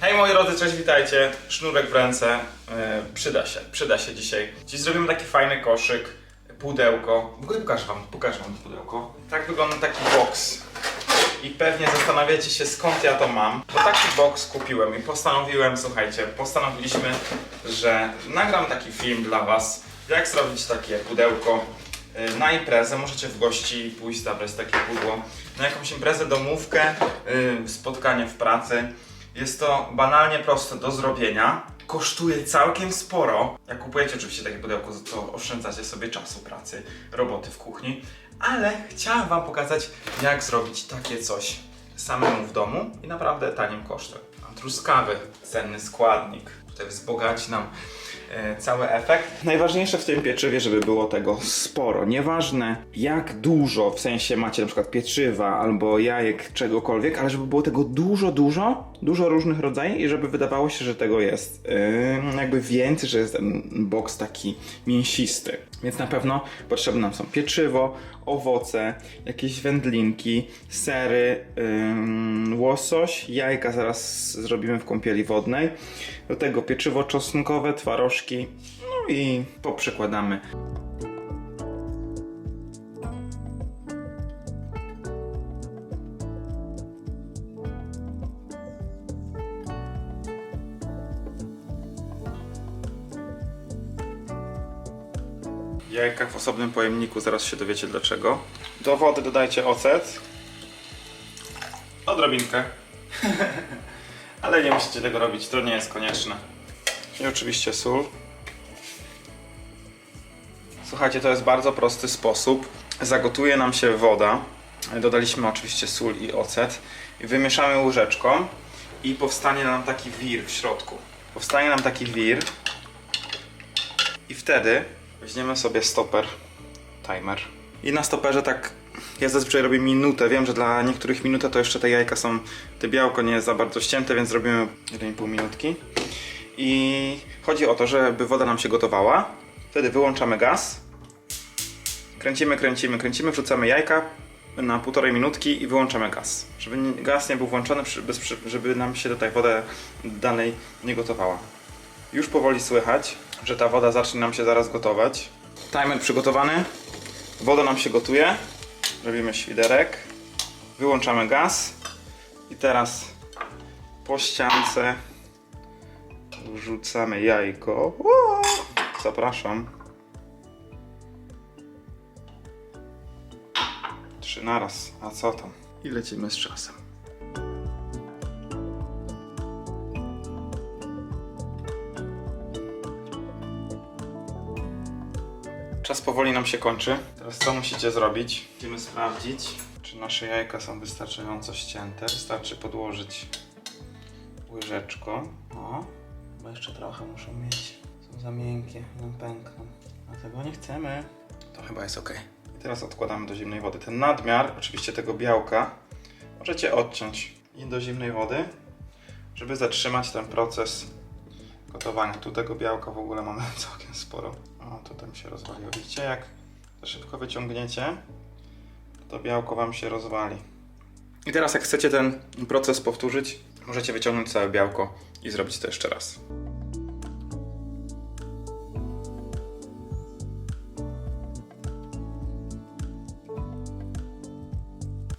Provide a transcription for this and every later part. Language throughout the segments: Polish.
Hej moi drodzy, cześć, witajcie. Sznurek w ręce. E, przyda się, przyda się dzisiaj. Dziś zrobimy taki fajny koszyk, pudełko. W ogóle pokażę wam, pokażę wam to pudełko. Tak wygląda taki box. I pewnie zastanawiacie się skąd ja to mam. Bo taki box kupiłem i postanowiłem, słuchajcie, postanowiliśmy, że nagram taki film dla was, jak zrobić takie pudełko y, na imprezę. Możecie w gości pójść zabrać takie pudło. Na jakąś imprezę, domówkę, y, spotkanie w pracy. Jest to banalnie proste do zrobienia. Kosztuje całkiem sporo. Jak kupujecie oczywiście takie pudełko, to oszczędzacie sobie czasu pracy, roboty w kuchni. Ale chciałem Wam pokazać, jak zrobić takie coś samemu w domu i naprawdę tanim kosztem. Mam truskawy, cenny składnik. Tutaj wzbogaci nam e, cały efekt. Najważniejsze w tym pieczywie, żeby było tego sporo. Nieważne jak dużo, w sensie macie na przykład pieczywa albo jajek, czegokolwiek, ale żeby było tego dużo, dużo, dużo różnych rodzajów i żeby wydawało się, że tego jest yy, jakby więcej, że jest ten boks taki mięsisty. Więc na pewno potrzebne nam są pieczywo, owoce, jakieś wędlinki, sery, yy, łosoś, jajka zaraz zrobimy w kąpieli wodnej. Do tego pieczywo czosnkowe, twarożki, no i poprzekładamy. Jajka w osobnym pojemniku, zaraz się dowiecie dlaczego. Do wody dodajcie ocet. Odrobinkę. Ale nie musicie tego robić, to nie jest konieczne. I oczywiście sól. Słuchajcie, to jest bardzo prosty sposób. Zagotuje nam się woda. Dodaliśmy oczywiście sól i ocet. I wymieszamy łyżeczką. I powstanie nam taki wir w środku. Powstanie nam taki wir. I wtedy weźmiemy sobie stoper, timer. I na stoperze tak, ja zazwyczaj robię minutę. Wiem, że dla niektórych minuta to jeszcze te jajka są, te białko nie jest za bardzo ścięte, więc robimy 1,5 minutki. I chodzi o to, żeby woda nam się gotowała. Wtedy wyłączamy gaz. Kręcimy, kręcimy, kręcimy, wrzucamy jajka na półtorej minutki i wyłączamy gaz. Żeby gaz nie był włączony, żeby nam się tutaj woda dalej nie gotowała. Już powoli słychać, że ta woda zacznie nam się zaraz gotować. Timer przygotowany. Woda nam się gotuje. Robimy świderek. Wyłączamy gaz. I teraz po ściance wrzucamy jajko. Zapraszam. Trzy naraz. A co tam? I lecimy z czasem. Czas powoli nam się kończy. Teraz co musicie zrobić? Musimy sprawdzić, czy nasze jajka są wystarczająco ścięte. Wystarczy podłożyć łyżeczką. O, bo jeszcze trochę muszą mieć. Są za miękkie, nam pękną. A tego nie chcemy. To chyba jest ok. I teraz odkładamy do zimnej wody. Ten nadmiar, oczywiście tego białka, możecie odciąć i do zimnej wody, żeby zatrzymać ten proces gotowania. Tu tego białka w ogóle mamy całkiem sporo. O, tutaj mi się rozwaliło. Widzicie, jak szybko wyciągniecie, to białko Wam się rozwali. I teraz jak chcecie ten proces powtórzyć, możecie wyciągnąć całe białko i zrobić to jeszcze raz.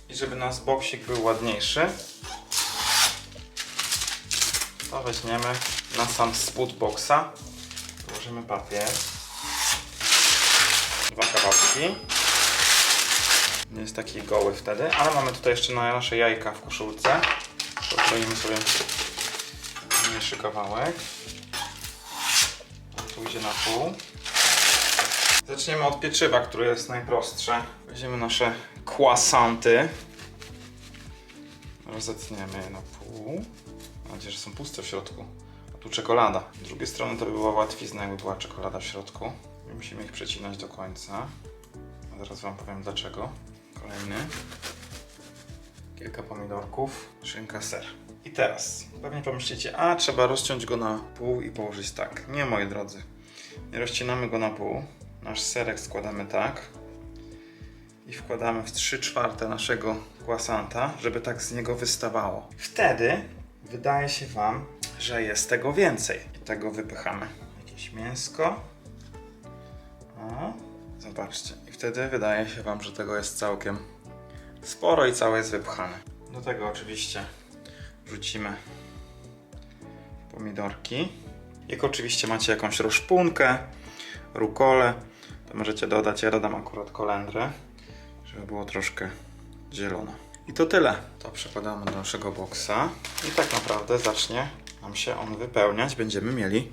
I żeby nasz boksik był ładniejszy, to weźmiemy na sam spód boksa, położymy papier, dwa kawałki. Nie jest taki goły wtedy, ale mamy tutaj jeszcze na nasze jajka w koszulce. Pokroimy sobie mniejszy kawałek. Pójdzie na pół. Zaczniemy od pieczywa, które jest najprostsze. Weźmiemy nasze croissanty. Rozetniemy je na pół. Mam nadzieję, że są puste w środku. A tu czekolada. Z drugiej strony to by była łatwizna, jakby była czekolada w środku. Nie musimy ich przecinać do końca. A zaraz Wam powiem dlaczego. Kolejny. Kilka pomidorków, szynka, ser. I teraz pewnie pomyślicie, a trzeba rozciąć go na pół i położyć tak. Nie, moi drodzy. Nie rozcinamy go na pół. Nasz serek składamy tak. I wkładamy w 3 czwarte naszego croissanta, żeby tak z niego wystawało. Wtedy wydaje się Wam, że jest tego więcej. I tego wypychamy. Jakieś mięsko. O, zobaczcie. I wtedy wydaje się Wam, że tego jest całkiem sporo i całe jest wypchane. Do tego oczywiście wrzucimy pomidorki. Jak oczywiście macie jakąś roszpunkę, rukolę, to możecie dodać. Ja dodam akurat kolendrę, żeby było troszkę zielono. I to tyle. To przekładamy do naszego boksa i tak naprawdę zacznie nam się on wypełniać. Będziemy mieli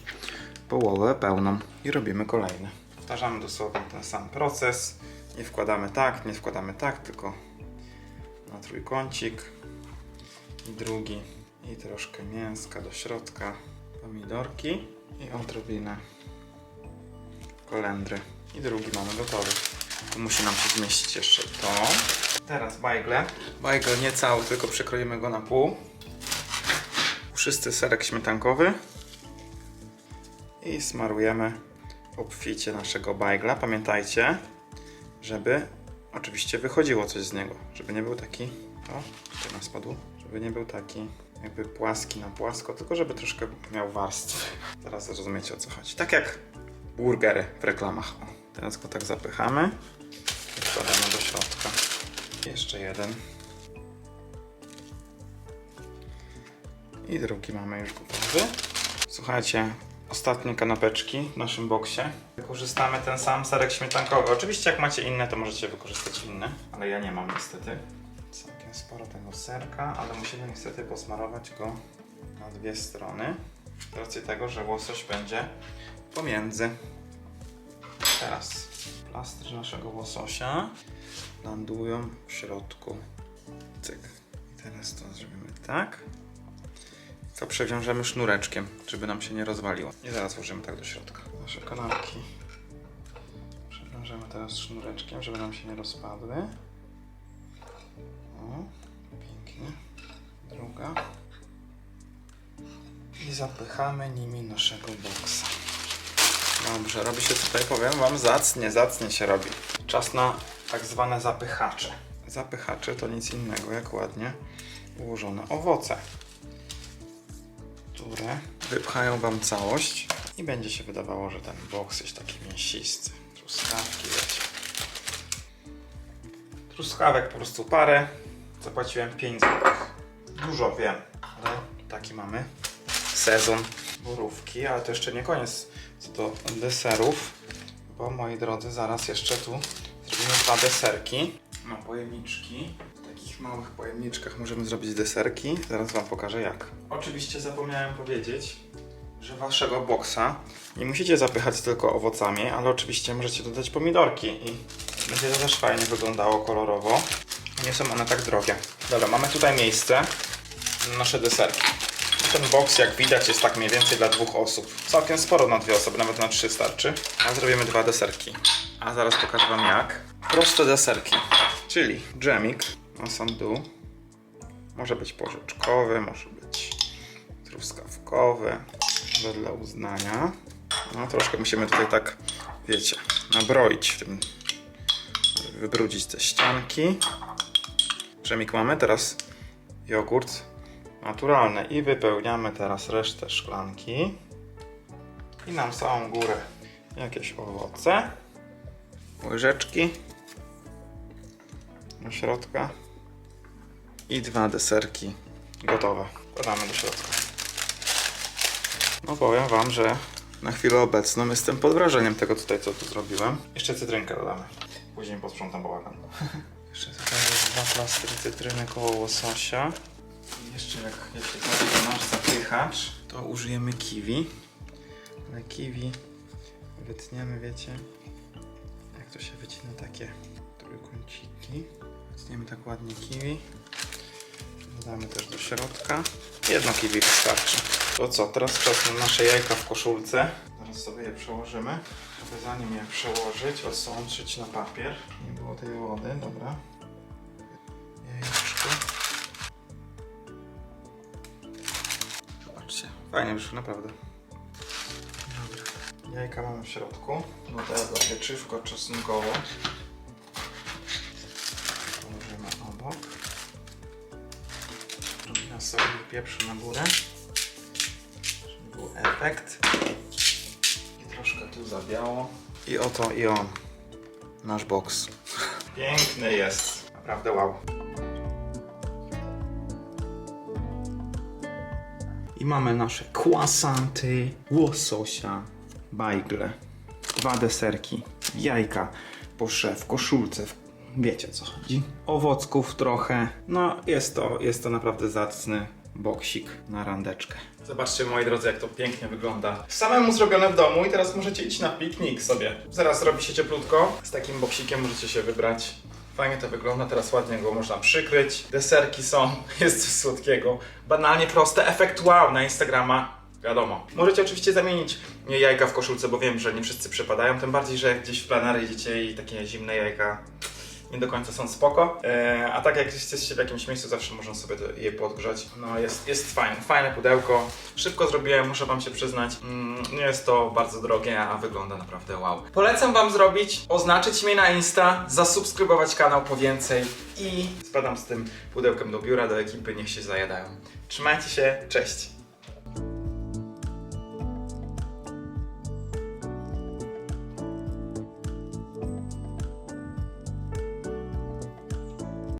połowę pełną i robimy kolejny. Powtarzamy dosłownie ten sam proces. Nie wkładamy tak, nie wkładamy tak, tylko na trójkącik i drugi i troszkę mięska do środka, pomidorki i odrobinę kolendry i drugi mamy gotowy. Tu musi nam się zmieścić jeszcze to. Teraz bajgle. Bajgle nie cały, tylko przekroimy go na pół. Puszysty serek śmietankowy i smarujemy obficie naszego bajgla. Pamiętajcie, żeby oczywiście wychodziło coś z niego, żeby nie był taki, o, tutaj nam spadło, żeby nie był taki jakby płaski na płasko, tylko żeby troszkę miał warstwy. Zaraz zrozumiecie o co chodzi. Tak jak burgery w reklamach. O, teraz go tak zapychamy i wkładamy do środka. Jeszcze jeden. I drugi mamy już gotowy. Słuchajcie, ostatnie kanapeczki w naszym boksie. Wykorzystamy ten sam serek śmietankowy. Oczywiście jak macie inne, to możecie wykorzystać inne, ale ja nie mam niestety. Całkiem sporo tego serka, ale musimy niestety posmarować go na dwie strony. Z racji tego, że łosoś będzie pomiędzy. Teraz plastry naszego łososia lądują w środku. Cyk. I teraz to zrobimy tak. To przewiążemy sznureczkiem, żeby nam się nie rozwaliło. I zaraz włożymy tak do środka. Nasze kanapki przewiążemy teraz sznureczkiem, żeby nam się nie rozpadły. O, pięknie. Druga. I zapychamy nimi naszego boksa. Dobrze, robi się tutaj, powiem Wam, zacnie, zacnie się robi. Czas na tak zwane zapychacze. Zapychacze to nic innego jak ładnie ułożone owoce, które wypchają Wam całość i będzie się wydawało, że ten boks jest taki mięsisty. Truskawki, wiecie. Truskawek po prostu parę. Zapłaciłem 5 zł. Dużo wiem, ale taki mamy sezon borówki, ale to jeszcze nie koniec do deserów, bo moi drodzy, zaraz jeszcze tu zrobimy dwa deserki. Mam pojemniczki. W takich małych pojemniczkach możemy zrobić deserki. Zaraz Wam pokażę jak. Oczywiście zapomniałem powiedzieć, że Waszego boksa nie musicie zapychać tylko owocami, ale oczywiście możecie dodać pomidorki i będzie to też fajnie wyglądało kolorowo. Nie są one tak drogie. Dobra, mamy tutaj miejsce na nasze deserki. Ten boks, jak widać, jest tak mniej więcej dla dwóch osób. Całkiem sporo na dwie osoby, nawet na trzy starczy. A zrobimy dwa deserki. A zaraz pokażę Wam jak. Proste deserki, czyli dżemik na. Może być porzeczkowy, może być truskawkowy, wedle uznania. No troszkę musimy tutaj tak, wiecie, nabroić w tym, wybrudzić te ścianki. Dżemik mamy, teraz jogurt naturalny i wypełniamy teraz resztę szklanki i na całą górę jakieś owoce, łyżeczki do środka i dwa deserki gotowe. Podamy do środka. No powiem wam, że na chwilę obecną jestem pod wrażeniem tego tutaj, co tu zrobiłem. Jeszcze cytrynkę dodamy. Później posprzątam bałagan. Jeszcze tutaj dwa plastry cytryny koło łososia. Jeszcze jak jeśli chodzi o nasz zapychacz, to użyjemy kiwi. Ale kiwi wytniemy, wiecie, jak to się wycina takie trójkąciki. Wytniemy tak ładnie kiwi. Dodamy też do środka. Jedno kiwi wystarczy. To co, teraz czas na nasze jajka w koszulce. Zaraz sobie je przełożymy. Żeby zanim je przełożyć, odsączyć na papier. Nie było tej wody, dobra. Jajeczko. Fajnie wyszło, naprawdę. Dobra. Jajka mamy w środku. Do tego pieczywko czosnkowe. Położymy obok. Robimy sobie pieprzu na górę, żeby był efekt. I troszkę tu zabiało. I oto i on, nasz boks. Piękny jest, naprawdę wow. I mamy nasze croissanty, łososia, bajgle, dwa deserki, jajka, posze w koszulce, w... wiecie co chodzi. Owocków trochę, no jest to, jest to naprawdę zacny boksik na randeczkę. Zobaczcie moi drodzy jak to pięknie wygląda. Samemu zrobione w domu i teraz możecie iść na piknik sobie. Zaraz robi się cieplutko, z takim boksikiem możecie się wybrać. Fajnie to wygląda, teraz ładnie go można przykryć. Deserki są, jest coś słodkiego. Banalnie proste, efekt wow na Instagrama. Wiadomo. Możecie oczywiście zamienić jajka w koszulce, bo wiem, że nie wszyscy przepadają. Tym bardziej, że jak gdzieś w plenery idziecie i takie zimne jajka nie do końca są spoko. E, a tak jak jesteście w jakimś miejscu, zawsze można sobie je podgrzać. No jest, jest fajne, fajne pudełko. Szybko zrobiłem, muszę wam się przyznać. Mm, nie jest to bardzo drogie, a wygląda naprawdę wow. Polecam wam zrobić, oznaczyć mnie na Insta, zasubskrybować kanał po więcej i spadam z tym pudełkiem do biura, do ekipy, niech się zajadają. Trzymajcie się, cześć!